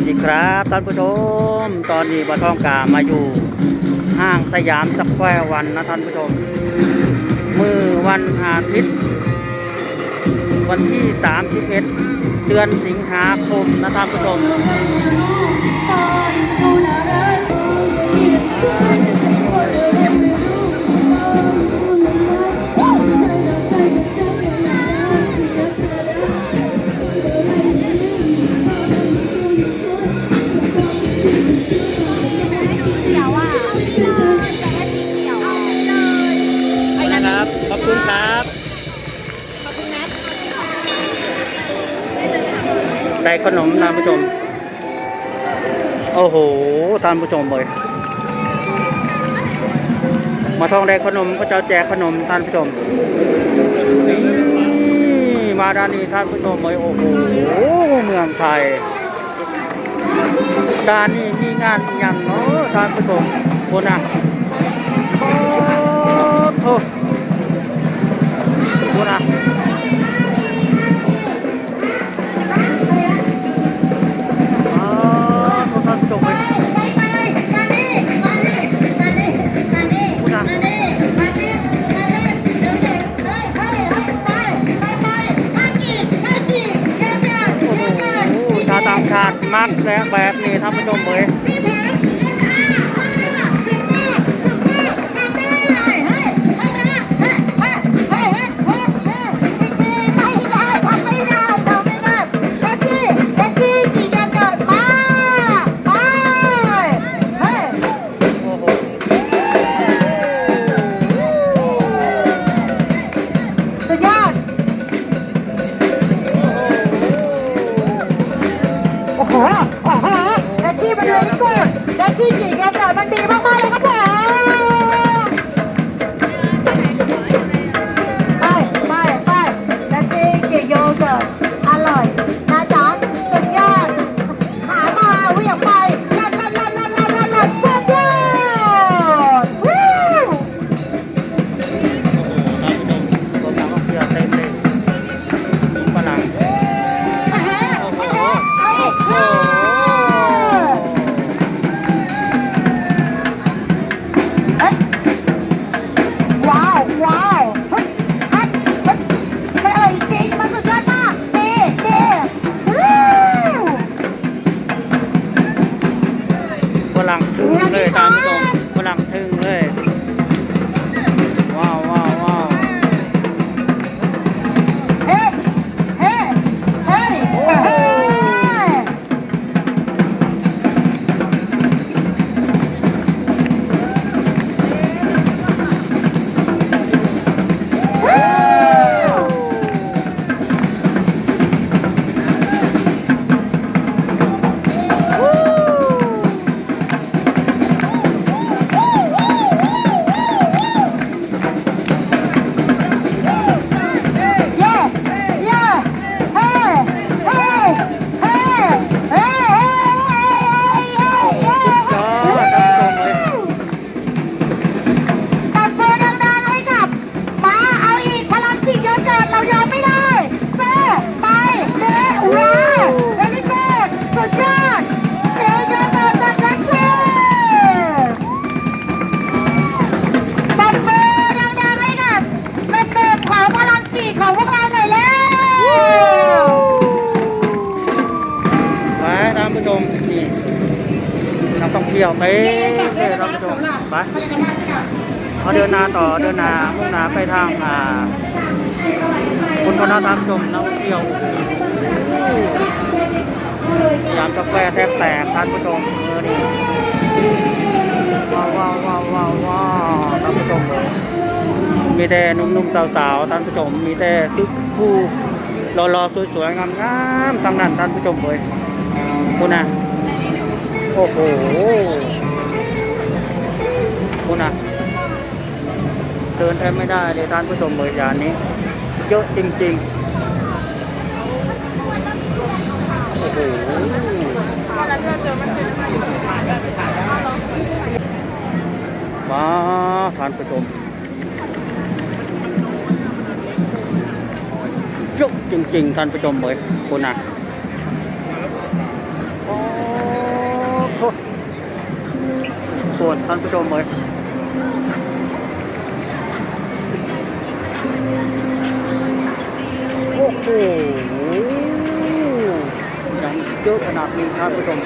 วัสดีครับท่านผู้ชม ตอนนี้ปะท่องกามาอยู่ ห้างสยามสแควร์วันนะท่านผู้ชม มือวันอาทิตย์ วันที่ 31 เดือนสิงหาคมนะท่านผู้ชม ขนมท่านผู้ชม โอ้โหท่านผู้ชมเลยมาท่องได้ขนมก็จะแจกขนมท่านผู้ชมนี่มาด้านนี้ท่านผู้ชมเลยโอ้โหเมืองไทยด้านนี้มีงานอย่างเนาะท่านผู้ชมคนอะโอ้โหคนอะ ท่องเที่ยวไปเลยท่านผู้ชมไปเอาเดินนาต่อเดินนามุ่งนาไปทางอ่าคุณพนักท่านผู้ชมนักท่องเที่ยวยามกาแฟแทบแตกท่านผู้ชมเออนี่ว้าวว้าวว้าวว้าวว้าวท่านผู้ชมเลยมีแต่หนุ่มๆสาวๆท่านผู้ชมมีแต่ทุกผู้รอๆสวยๆงามๆทั้งนั้นท่านผู้ชมเลยคุณนะ โอ้โหคุณนะเดินแทบไม่ได้เลยท่านผู้ชมเลยยานนี้ เยอะจริงๆ โอ้โหว้าท่านผู้ชมเยอะจริงๆท่านผู้ชมเลยคุณนะโอ้ โทษ ปวดท่านผู้ชมเลยโอ้โหยังเยอะขนาดนี้ท่านผู้ชม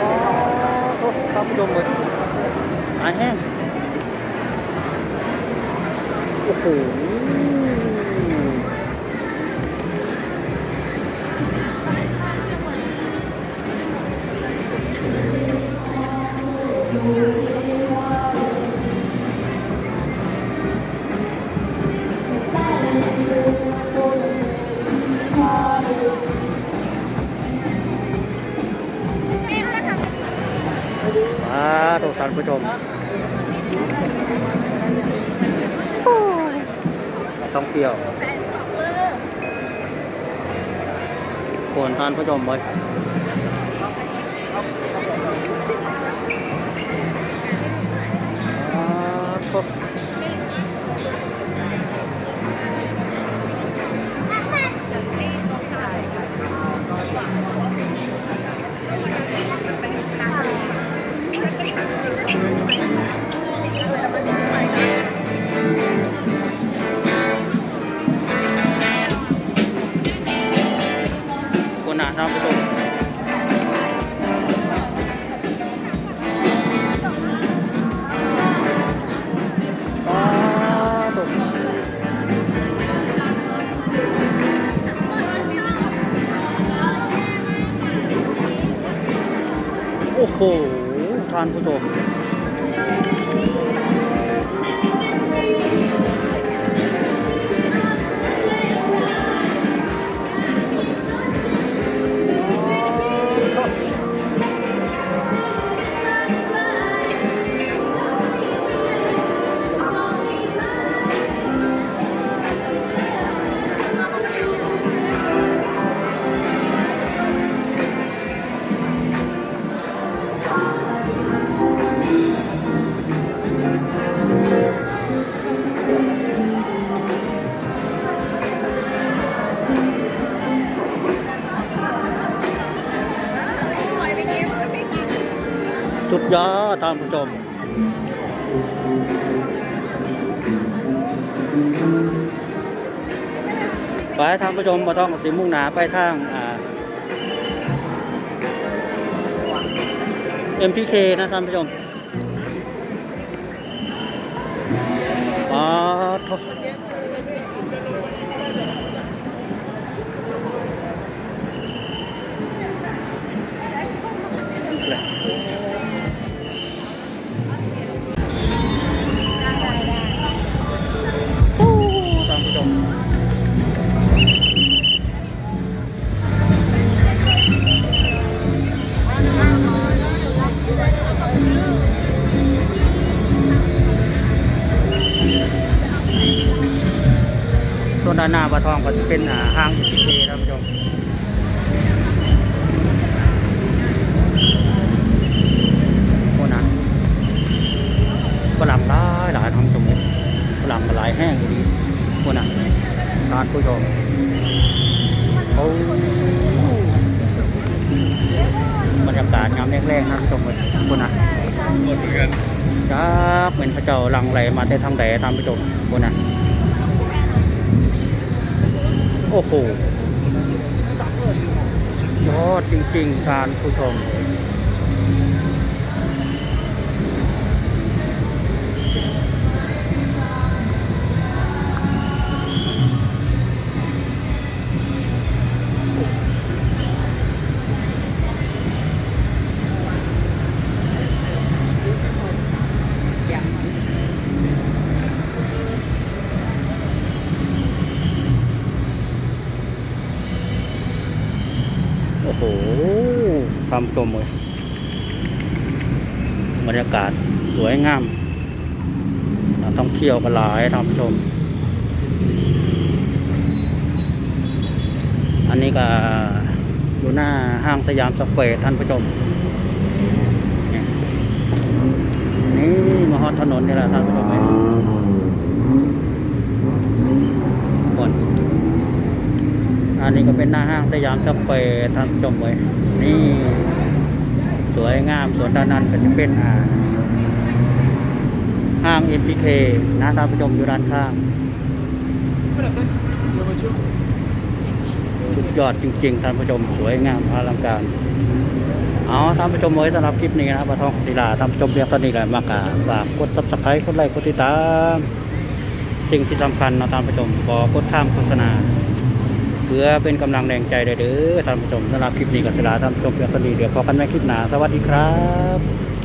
อ๋อท่านผู้ชมเลยหายแห้งโอ้โห มาทุกท่านผู้ชมท่องเที่ยวคนท่านผู้ชมเลย ทุ โอ้โหท่านผู้ชม อดท่านผู้ชมไปท่านผู้ชมมาท่องสีมุ่งหนาไปทางอ่า MPK นะท่านผู้ชมอ๋อ ส่วนด้านหน้าปลาทองก็จะเป็นห้างพีเคท่านผู้ชมโอ้นะฝรั่งหลายหลายทำจมูกฝรั่งหลายแห้งอยู่ดีโอ้นะท่านผู้ชมโอ้บรรยากาศงามแรกๆนะผู้ชมเลยโอ้นะหมดเหมือนกันจ้าเป็นพระเจ้าลังไหลมาแต่ทางใดท่านผู้ชมโอ้นะ อ้โหยอดจริงๆทานผู้ชมำชมเลยบรรยากาศสวยงามนักท่องเที่ยวกันหลายท่านผู้ชม อันนี้ก็อยู่หน้าห้างสยามสแควร์ท่านผู้ชม นี่มาฮอดถนนนี่แหละท่านผู้ชมเอ้ยคน อันนี้ก็เป็นหน้าห้างสยามสแควร์ท่านผู้ชมไว้ยนี่สวยงามสวนด้านนั้นก็จะเป็นอ่าห้าง MPK นะท่านผู้ชมอยู่ด้านข้างสุดยอดจริงๆท่านผู้ชมสวยงามอลังการเอาท่านผู้ชมไว้สำหรับคลิปนี้นะครับปะทองศิลาท่านผู้ชมเรียกตอนนี้แหละมากราบฝากกด subscribe กดไลค์กดติดตามสิ่งที่สำคัญนะท่านผู้ชมขอกดข้ามโฆษณา เพื่อเป็นกำลังแรงใจเด้อท่านผู้ชมสำหรับคลิปนี้กับศิลาท่านผู้ชมเพียงเท่านี้เดี๋ยวพอกันในคลิปหน้าสวัสดีครับ